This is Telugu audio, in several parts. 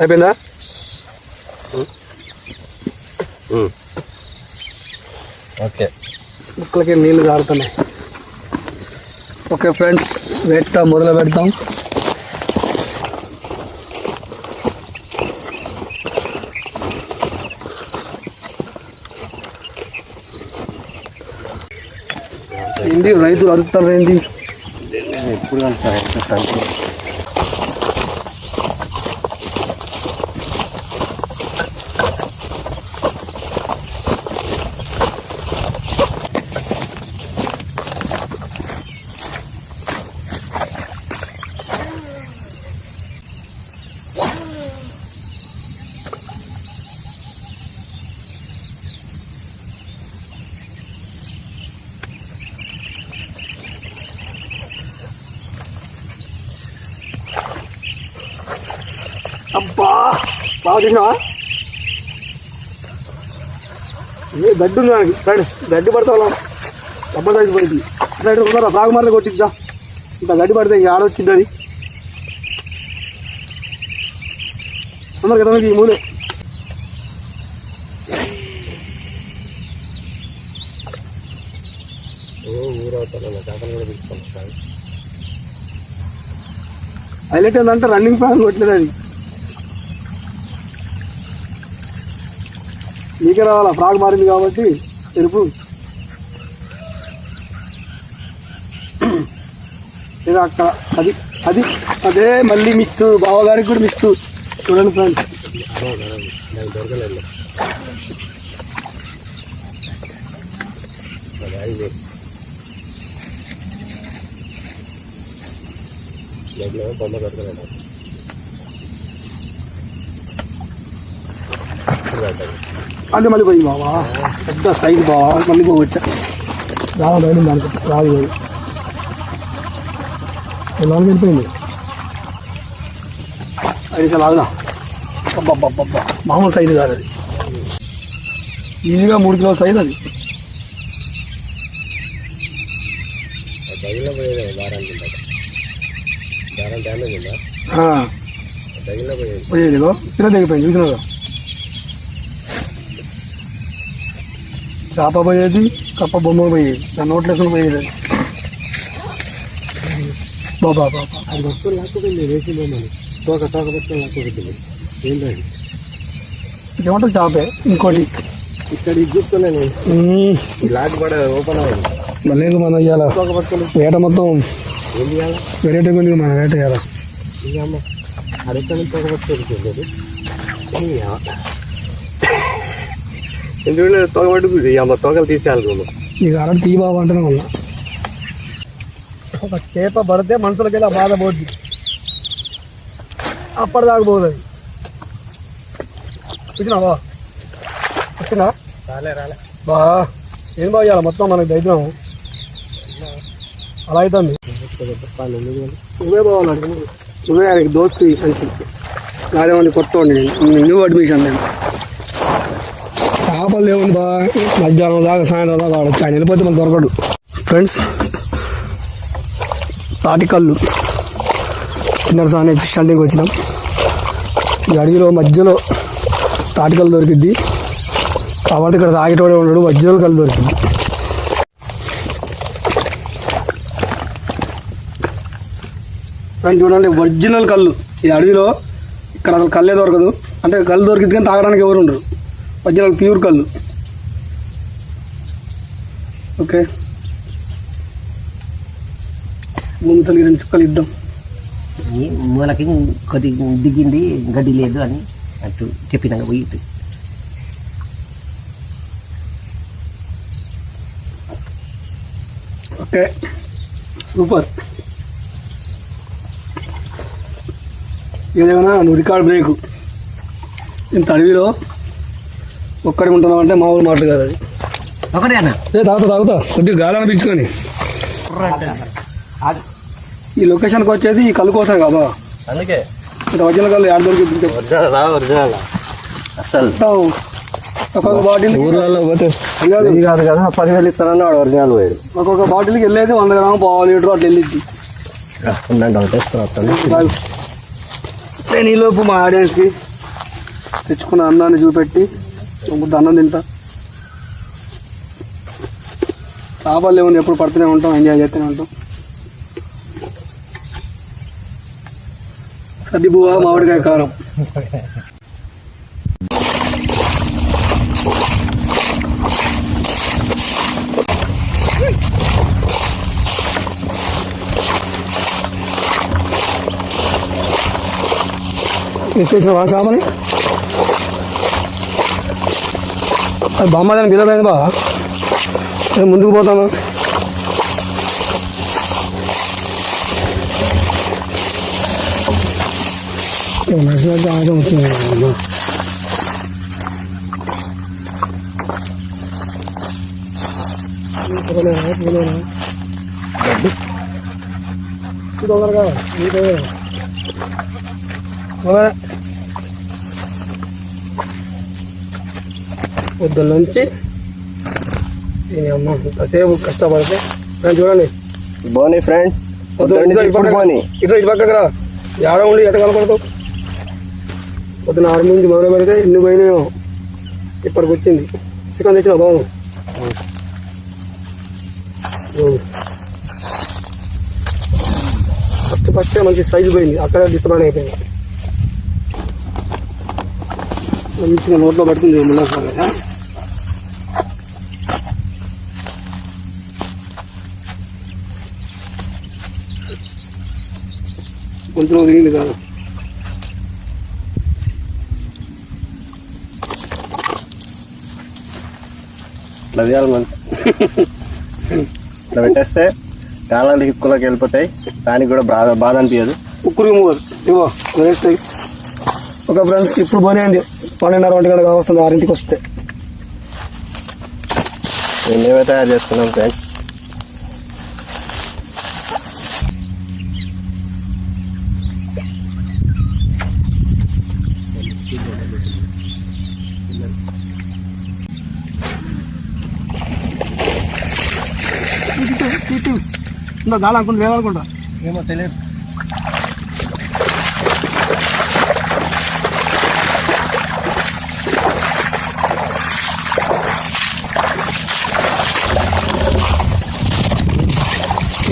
అయిపోయిందా? ఓకే. ముక్కలకి నీళ్ళు కారుతున్నాయి. ఓకే ఫ్రెండ్స్ వేట మొదలు పెడతాం. ఏంది రైతులు అరుస్తారు ఏంది ఎప్పుడు కలుగుతారు అబ్బా బాగా చూసినావా ఏ గడ్డు ఉంది నాకు రండి గడ్డి పడతాం డబ్బా సైజు పడింది ఉన్నారా బాగా మరల కొట్టిద్దా ఇంత గడ్డి పడితే ఇంకా ఆలోచింది అది తొందరగా తొందరగా ఈ మూలే. హైలైట్ ఏంటంటే రన్నింగ్ ఫ్యాన్ కొట్టలేదు అది. నీకే రావాలా ఫ్రాగ్ మారింది కాబట్టి తెలుపు. లేదా అక్కడ అది అది అదే మళ్ళీ మిస్ బావగారికి కూడా మిస్ చూడండి ఫ్రెండ్స్. నాకు దొరకలేదు. అది అంటే మళ్ళీ పోయింది బావా పెద్ద సైజు బావా మళ్ళీ పోవచ్చా రావా బయట దానికి రాదు పోయి ఎలా వెళ్ళిపోయింది అది లాగుదా అబ్బబ్బబ్బబ్బా మామూలు సైజు కాదు అది ఈజీగా మూడు కిలో సైజు అది పోయేది దారానికి ఉందా దారం డ్యామేజ్ ఉందా ఆ, తగిలిన పోయేది పోయేది ఇగో ఇక్కడ తెగిపోయింది చూసినా చేప పోయేది కప్ప బొమ్మ పోయేది నా నోట్లో వేసుకుని పోయేది? బాబా బాబా అది మొత్తం లాక్కుపోయింది వేసి బొమ్మని తోక తోక మొత్తం లాక్కుపోతుంది ఏంటది? ఏమంటారు చేపే? ఇంకోటి. ఇక్కడ ఇది చూస్తున్నాను లాక్ ఓపెన్ మళ్ళీ ఇంకా మనం పట్టుకొని వేట మొత్తం వెరైటీ ఉంది మనం వేట అరెక్కడ నుంచి తోక పట్టుకొని ఎందుకంటే తోక పట్టుకుంది. అమ్మ తోకలు తీసేయాలి నువ్వు ఇక అరటి తీ బాబు అంటేనే ఉన్నా. ఒక చేప పడితే మనుషులకి ఇలా బాధ పోద్ది. అప్పటిదాకా పోదు అది. వచ్చినావా వచ్చినా రాలే రాలే. బా ఏం బాగా ఇవ్వాలి మొత్తం మనకి ధైర్యం అలా అవుతుంది నువ్వే బాగాలండి నువ్వే ఆయనకి దోస్తు మంచి నాదేమని కొత్త న్యూ అడ్మిషన్ నేను. చేపలు ఏముంది బా మధ్యాహ్నం దాకా సాయంత్రం దాకా వాడచ్చు ఆయన వెళ్ళిపోతే మనం దొరకడు. ఫ్రెండ్స్ తాటికల్లు కిన్నర సానే ఫిష్ హండింగ్ వచ్చినాం. ఈ అడవిలో మధ్యలో తాటికల్లు దొరికిద్ది. కాబట్టి ఇక్కడ తాగేటోడే ఉన్నాడు మధ్యలో కళ్ళు దొరికింది ఫ్రెండ్ చూడండి ఒరిజినల్ కళ్ళు. ఈ అడవిలో ఇక్కడ అసలు కళ్ళే దొరకదు. అంటే కళ్ళు దొరికింది కానీ తాగడానికి ఎవరు ఉండరు. ఒరిజినల్ ప్యూర్ కళ్ళు. ఓకే. ముందు తల్లి చుక్కలు ఇద్దాం. మూలకి కొద్ది దిగింది గడ్డి లేదు అని అటు చెప్పినాక పోయి. ఓకే. సూపర్. ఏదేమైనా నువ్వు రికార్డ్ బ్రేక్. ఇంత అడవిలో ఒక్కడి ఉంటున్నావు అంటే మామూలు మాటలు కాదు అది. ఒకటే అన్న. ఏ తాగుతా తాగుతా. కొద్దిగా గాలి అనిపించుకొని ఈ లొకేషన్కి వచ్చేది ఈ కళ్ళు కోసం కదా అందుకే. ఇంత ఒరిజినల్ కళ్ళు యాడ్ దొరికి అసలు ఒక్కొక్క బాటిల్ ఊర్లలో పోతే కాదు. ఇది కాదు కదా పదివేలు ఇస్తానని వాడు ఒరిజినల్ పోయాడు. ఒక్కొక్క బాటిల్కి వెళ్ళేది వంద గ్రాము పావు లీటర్ అట్లా వెళ్ళిద్ది. ఒకటి. నేను ఈలోపు మా ఆడియన్స్కి తెచ్చుకున్న అన్నాన్ని చూపెట్టి ఒక అన్నం తింటా. చేపలు లేవు ఎప్పుడు పడుతూనే ఉంటాం ఎంజాయ్ చేస్తూనే ఉంటాం. అది పువ్వ మామిడికాయ కారం. వేసేసిన చేపని అది బొమ్మ దాన్ని పిలవలేదు బా నేను ముందుకు పోతాను నడిచినట్టు ఆట వచ్చింది తొందరగా పొద్దున్న నుంచి దీని అమ్మ కాసేపు కష్టపడితే నేను చూడండి. బోనీ ఫ్రెండ్ పొద్దున్న ఇట్లా ఇటు ఇప్పుడు బోనీ ఇట్లా ఇటు పక్కకు రా. ఏడ ఉండి ఎట కనపడతావు? పొద్దున్న ఆరు నుంచి మొదలు పెడితే ఎన్ని పోయినాయో. ఇప్పటికి వచ్చింది. చికెన్ తెచ్చిన బాగు ఫస్ట్ ఫస్ట్ మంచి సైజు పోయింది. అక్కడ డిస్టర్బ్ అయిపోయింది. మంచిగా నోట్లో పడుతుంది. ముళ్ళ కొంచెం ఒదిగింది కాదు. ఇట్లా తీయాలి మనం ఇట్లా పెట్టేస్తే కాలాలు హిక్కులోకి వెళ్ళిపోతాయి. దానికి కూడా బాధ బాధ అనిపించదు ఉక్కురు మూవర్ ఇవో వేస్తాయి ఒక ఫ్రెండ్స్ ఇప్పుడు పోనేయండి పన్నెండున్నర ఒంటి గంట వస్తుంది ఆరింటికి వస్తే. మేమే తయారు చేస్తున్నాం ఫ్రెండ్స్. ఇంకా గాలి అనుకుంది లేదనుకుంటా ఏమో తెలియదు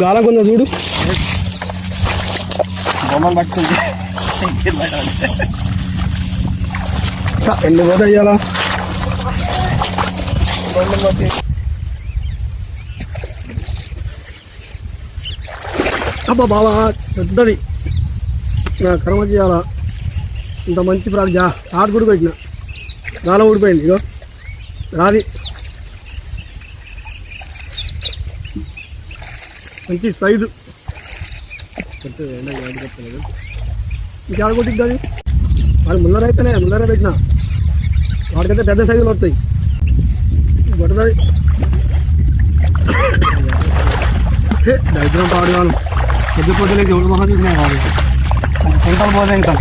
గాలం కొందా చూడు బొమ్మను పట్టుకుంటే ఎన్ని పోతే అయ్యాలా అబ్బా బాబా పెద్దది. నా కర్మ చేయాలా? ఇంత మంచి ప్రాక్ జా ఆడు కూడా పెట్టిన గాలం ఊడిపోయింది ఇగో. రాది. మంచి సైజు. ఇంకా కొట్టిద్ది అది? వాళ్ళు ముందర అయితేనే ముందర పెట్టిన. వాడికైతే పెద్ద సైజులు వస్తాయి. కొట్టది దరిద్రం పాడుగాను పెద్ద పొద్దులకి ఎవరు మొహం చూసినా కాదు కుంటలు పోతే ఇంకా.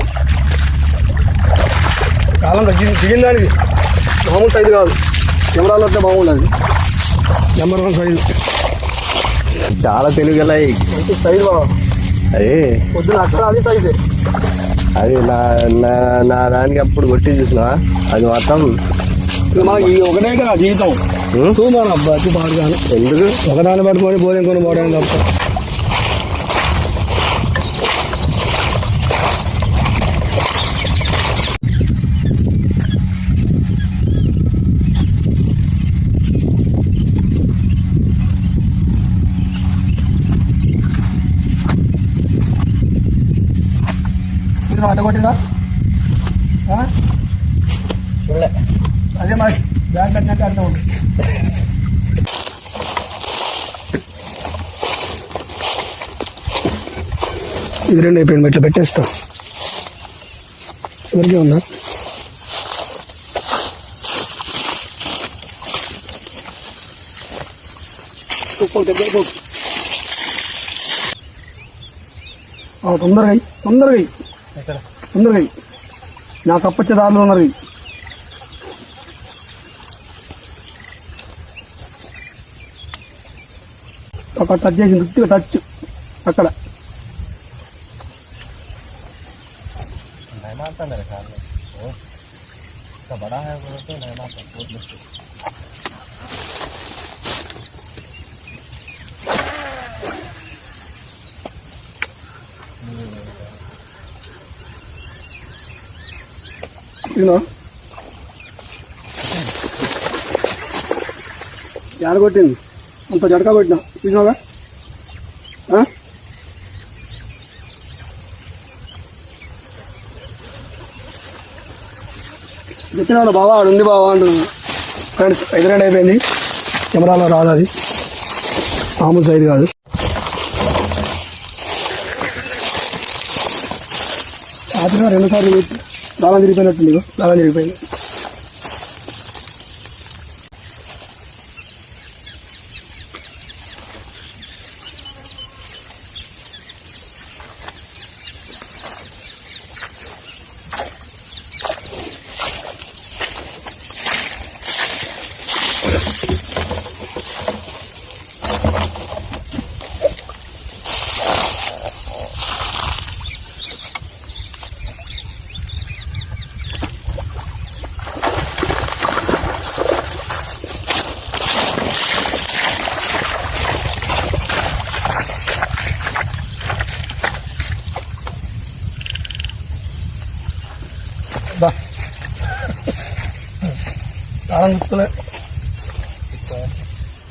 కాలం తగ్గింది దిగింది దానికి మామూలు సైజు కాదు. కెమెరాలో వస్తే బాగుండదు. నెంబర్ వన్ సైజు చాలా తెలుగులై మంచి సైజు బాగా అది. పొద్దున అక్కడ అది సైజే. అది నా నా నా దానికి అప్పుడు కొట్టి చూసినా అది మొత్తం మనకి ఒకటే కదా జీవితం. ఎందుకు? ఒకదాన్ని పట్టుకొని పోతే కొని పోవడానికి తప్ప. ఇది అడ్డ కొట్టిందా? ఆ? అదే మరి బ్యాగ్ కట్టినట్టు అర్థం ఉంటుంది ఇది రెండు అయిపోయింది ఇట్లా పెట్టేస్తా. చివరికి ఉందా? ఆ, తొందరగా అయ్యి తొందరగా అయ్యి తొందరగా అయ్యి నాకు అప్పచ్చే దారిలో ఉన్నారు ఇవి. అక్కడ టచ్ చేసింది ఉత్తిగా టచ్ అక్కడ बड़ा है वो तो लेना तो बहुत मुश्किल కొట్టినా ఎడ కొట్టింది? అంత జడక కొట్టినా? చూసినావా చెప్పినాడు బావా? ఆడు ఉంది బావా అంటున్నాను ఫ్రెండ్స్ ఐదు రెండు అయిపోయింది. కెమెరాలో రాదు అది. మామూలు సైజు కాదు. రాత్రి రెండుసార్లు పెట్టి దాళం తిరిగిపోయినట్టు నీకు దాళం తిరిగిపోయింది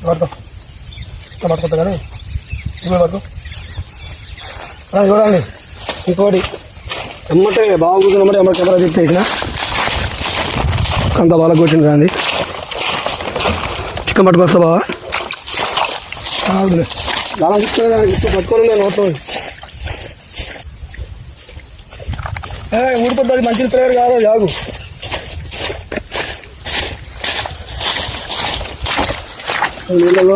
పడుకో ఇట్లా పట్టుకుంటా కానీ. ఇప్పుడు పడుకో రా, చూడండి ఇంకోటి. ఎమ్మటే బాగా కూర్చున్నమాట ఎమ్మటి కెమెరా చెప్పేసిన అంత బాగా కొట్టింది కానీ చికెన్ పట్టుకొస్తా బావా. గుర్తులే దానికి గుర్తు పట్టుకొని నేను నోట్లో. ఏ ఊడిపోతుంది మంచి ప్లేయర్ కాదు జాగు నీళ్ళలో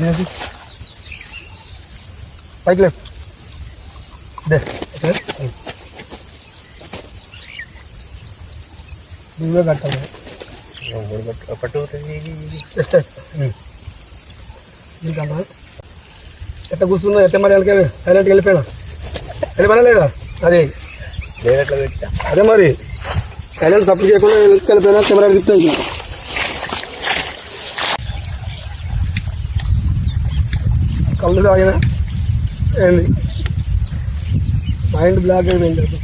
లేదు పైకి కట్టాలి పట్టు ఎట్ట కూర్చున్నా ఎట్ట మరి వెళ్ళి హైలైట్కి వెళ్ళిపోయినా వెళ్ళిపోయినా లేదా అది అదే మరి సైలెంట్ సపోర్ట్ చేయకుండా వెళ్ళిపోయినా కెమెరా తిప్పుతుంది కళ్ళు తాగిన ఏంది? మైండ్ బ్లాక్ అయిపోయింది అప్పుడు.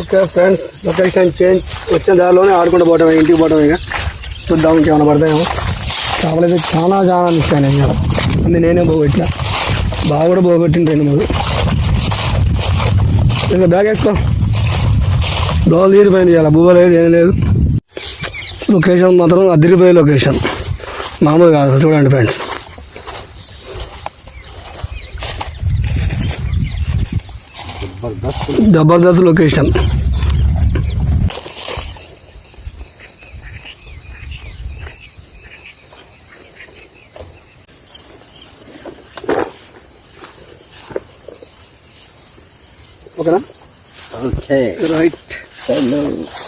Okay friends location change. వచ్చిన దారిలోనే ఆడుకుంటూ పోవటం ఇంటికి పోవటం ఇక. చూద్దాం ఇంకేమైనా పడతాయేమో. చేపలు అయితే చాలా చాలా మిస్ నేను ఇవాళ. నేనే పోగొట్టిన. బాగా కూడా పోగొట్టిన రెండు మూడు. ఇంకా బ్యాగ్ వేసుకో. దోలు తీరిపోయింది ఇలా బువ్వ లేదు ఏం లేదు. లొకేషన్ మాత్రం అదిరిపోయే లొకేషన్. మామూలు కాదు చూడండి ఫ్రెండ్స్. జబర్దస్త్ లొకేషన్. Okay. Right. Hello.